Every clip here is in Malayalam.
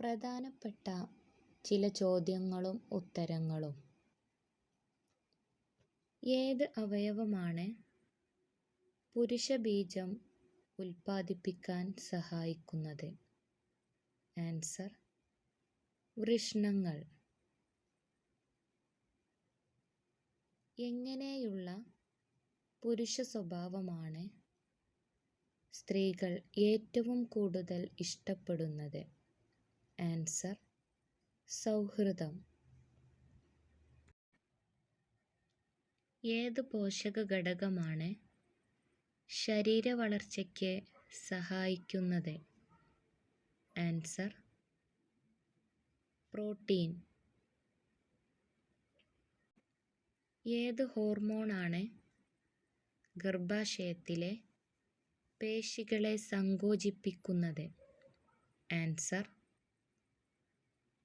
പ്രധാനപ്പെട്ട ചില ചോദ്യങ്ങളും ഉത്തരങ്ങളും. ഏത് അവയവമാണ് പുരുഷബീജം ഉൽപാദിപ്പിക്കാൻ സഹായിക്കുന്നത്? ആൻസർ: വൃഷ്ണങ്ങൾ എങ്ങനെയുള്ള പുരുഷ സ്വഭാവമാണ് സ്ത്രീകൾ ഏറ്റവും കൂടുതൽ ഇഷ്ടപ്പെടുന്നത്? ആൻസർ: സൗഹൃദം. ഏത് പോഷക ഘടകമാണ് ശരീര വളർച്ചയ്ക്ക് സഹായിക്കുന്നത്? Answer: protein. ഏത് ഹോർമോണാണ് ഗർഭാശയത്തിലെ പേശികളെ സങ്കോചിപ്പിക്കുന്നത്? Answer: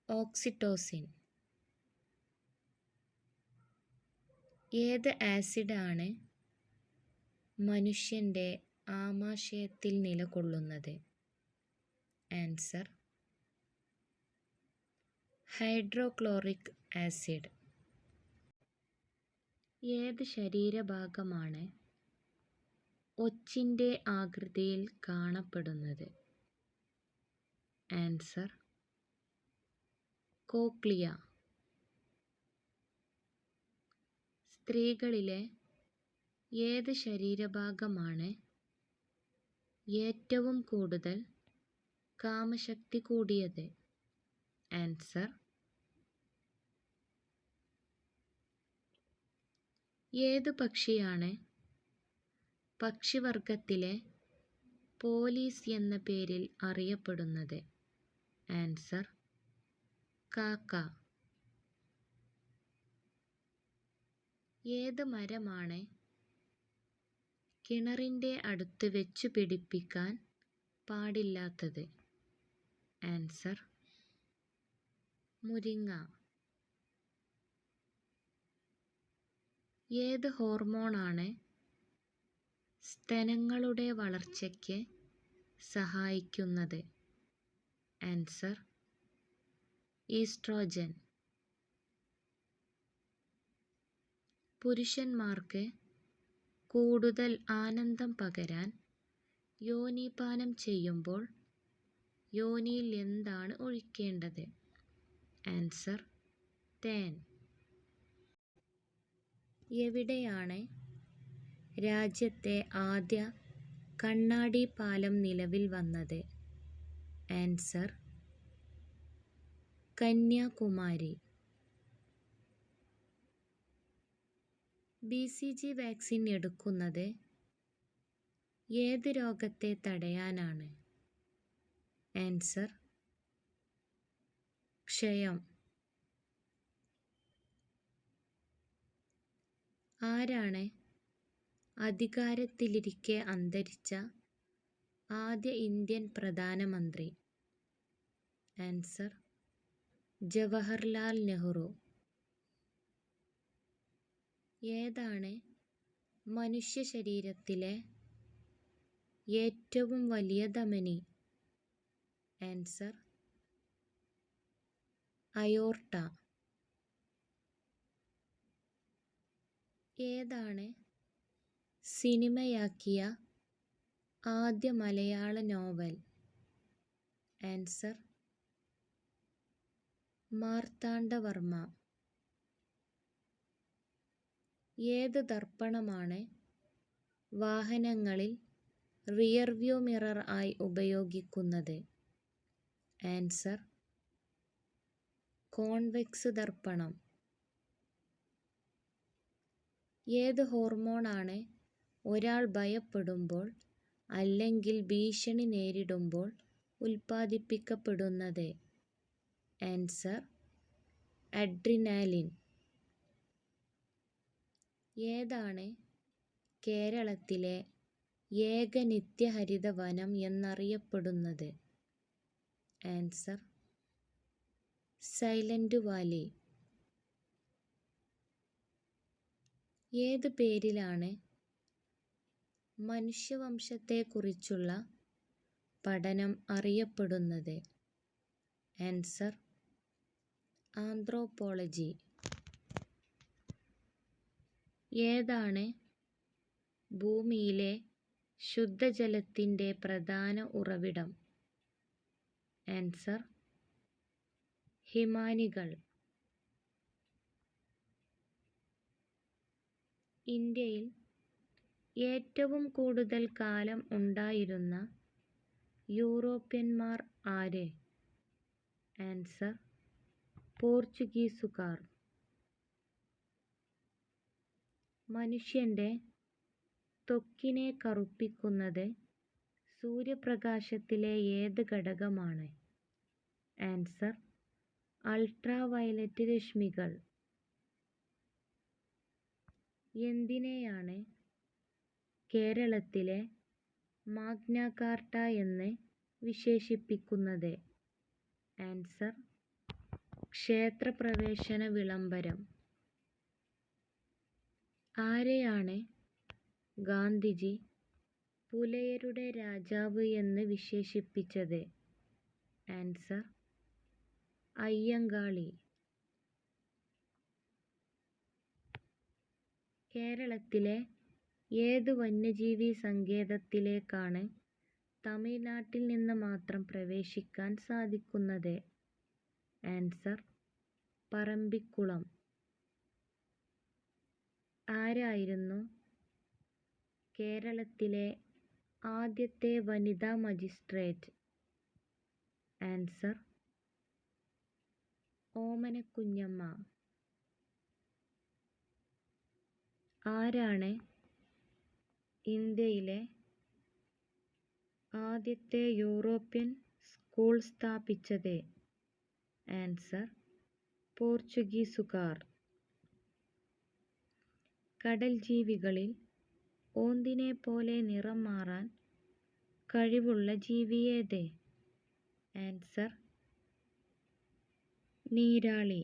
oxytocin. ഏത് ആസിഡാണ് മനുഷ്യന്റെ ആമാശയത്തിൽ നിലകൊള്ളുന്നത്? Answer: hydrochloric acid. ഏത് ശരീരഭാഗമാണ് ഒച്ചിന്റെ ആകൃതിയിൽ കാണപ്പെടുന്നത്? Answer: cochlea. സ്ത്രീകളിലെ ഏത് ശരീരഭാഗമാണ് ഏറ്റവും കൂടുതൽ കാമശക്തി കൂടിയത്? ആൻസർ: ഏത് പക്ഷിയാണ് പക്ഷിവർഗത്തിലെ പോലീസ് എന്ന പേരിൽ അറിയപ്പെടുന്നത്? ആൻസർ: കാക്ക. ഏത് മരമാണ് കിണറിന്റെ അടുത്ത് വെച്ചു പിടിപ്പിക്കാൻ പാടില്ലാത്തത്? ആൻസർ: മുരിങ്ങ. ഏത് ഹോർമോണാണ് സ്തനങ്ങളുടെ വളർച്ചയ്ക്ക് സഹായിക്കുന്നത്? Answer: oestrogen. പുരുഷന്മാർക്ക് കൂടുതൽ ആനന്ദം പകരാൻ യോനിപാനം ചെയ്യുമ്പോൾ യോനിയിൽ എന്താണ് ഒഴിക്കേണ്ടത്? ആൻസർ: തേൻ. എവിടെയാണ് രാജ്യത്തെ ആദ്യ കണ്ണാടി പാലം നിലവിൽ വന്നത്? Answer: Kanyakumari. B C G vaccine എടുക്കുന്നത് ഏത് രോഗത്തെ തടയാനാണ്? ആൻസർ: ക്ഷയം. ആരാണ് അധികാരത്തിലിരിക്കെ അന്തരിച്ച ആദ്യ ഇന്ത്യൻ പ്രധാനമന്ത്രി? ആൻസർ: ജവഹർലാൽ നെഹ്റു. ഏതാണ് മനുഷ്യ ശരീരത്തിലെ ഏറ്റവും വലിയ ധമനി? Answer: aorta. ഏതാണ് സിനിമയാക്കിയ ആദ്യ മലയാള നോവൽ? ആൻസർ: മാർത്താണ്ഡവർമ്മ. ഏത് ദർപ്പണമാണ് വാഹനങ്ങളിൽ റിയർ വ്യൂ മിറർ ആയി ഉപയോഗിക്കുന്നത്? ആൻസർ: കോൺവെക്സ് ദർപ്പണം. ഏത് ഹോർമോണാണ് ഒരാൾ ഭയപ്പെടുമ്പോൾ അല്ലെങ്കിൽ ഭീഷണി നേരിടുമ്പോൾ ഉൽപാദിപ്പിക്കപ്പെടുന്നത്? Answer: adrenaline. ഏതാണ് കേരളത്തിലെ ഏക നിത്യഹരിത വനം എന്നറിയപ്പെടുന്നത്? Answer: Silent Valley. ഏത് പേരിലാണ് മനുഷ്യവംശത്തെക്കുറിച്ചുള്ള പഠനം അറിയപ്പെടുന്നത്? Answer anthropology. ഏതാണ് ഭൂമിയിലെ ശുദ്ധജലത്തിന്റെ പ്രധാന ഉറവിടം? ആൻസർ ഹിമാനികൾ. ഇന്ത്യയിൽ ഏറ്റവും കൂടുതൽ കാലം ഉണ്ടായിരുന്ന യൂറോപ്യന്മാർ ആര്? ആൻസർ പോർച്ചുഗീസുകാർ. മനുഷ്യന്റെ ത്വക്കിനെ കറുപ്പിക്കുന്നത് സൂര്യപ്രകാശത്തിലെ ഏത് ഘടകമാണ്? ആൻസർ അൾട്രാവയലറ്റ് രശ്മികൾ. എന്തിനെയാണ് കേരളത്തിലെ മാഗ്നാകാർട്ട എന്ന് വിശേഷിപ്പിക്കുന്നത്? ആൻസർ ക്ഷേത്രപ്രവേശന വിളംബരം. ആരെയാണ് ഗാന്ധിജി പുലയരുടെ രാജാവ് എന്ന് വിശേഷിപ്പിച്ചത്? ആൻസർ അയ്യങ്കാളി. കേരളത്തിലെ ഏത് വന്യജീവി സങ്കേതത്തിലേക്കാണ് തമിഴ്നാട്ടിൽ നിന്ന് മാത്രം പ്രവേശിക്കാൻ സാധിക്കുന്നത്? ആൻസർ പറമ്പിക്കുളം. ആരായിരുന്നു കേരളത്തിലെ ആദ്യത്തെ വനിതാ മജിസ്ട്രേറ്റ്? ആൻസർ ഓമനക്കുഞ്ഞമ്മ. ആരാണ് ഇന്ത്യയിലെ ആദ്യത്തെ യൂറോപ്യൻ സ്കൂൾ സ്ഥാപിച്ചത്? ആൻസർ പോർച്ചുഗീസുകാർ. കടൽ ജീവികളിൽ ഓന്തിനെ പോലെ നിറം മാറാൻ കഴിവുള്ള ജീവിയേത് ആൻസർ നീരാളി.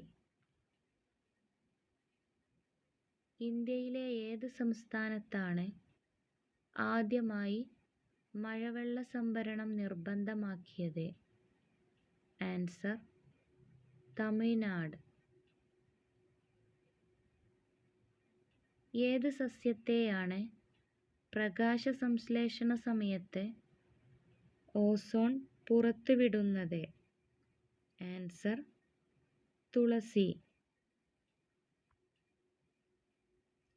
ഇന്ത്യയിലെ ഏത് സംസ്ഥാനത്താണ് ആദ്യമായി മഴവെള്ള സംഭരണം നിർബന്ധമാക്കിയത്? ആൻസർ തമിഴ്നാട്. ഏത് സസ്യത്തെയാണ് പ്രകാശ സംശ്ലേഷണ സമയത്ത് ഓസോൺ പുറത്തുവിടുന്നത്? ആൻസർ തുളസി.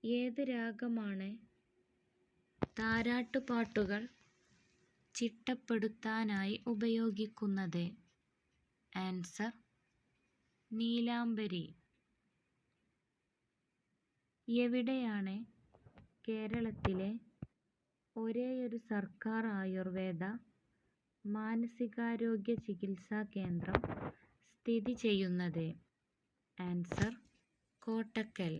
ഏത് രാഗമാണ് താരാട്ടുപാട്ടുകൾ ചിട്ടപ്പെടുത്താനായി ഉപയോഗിക്കുന്നത്? ആൻസർ നീലാംബരി. എവിടെയാണ് കേരളത്തിലെ ഒരേയൊരു സർക്കാർ ആയുർവേദ മാനസികാരോഗ്യ ചികിത്സാ കേന്ദ്രം സ്ഥിതി ചെയ്യുന്നത്? ആൻസർ കോട്ടക്കൽ.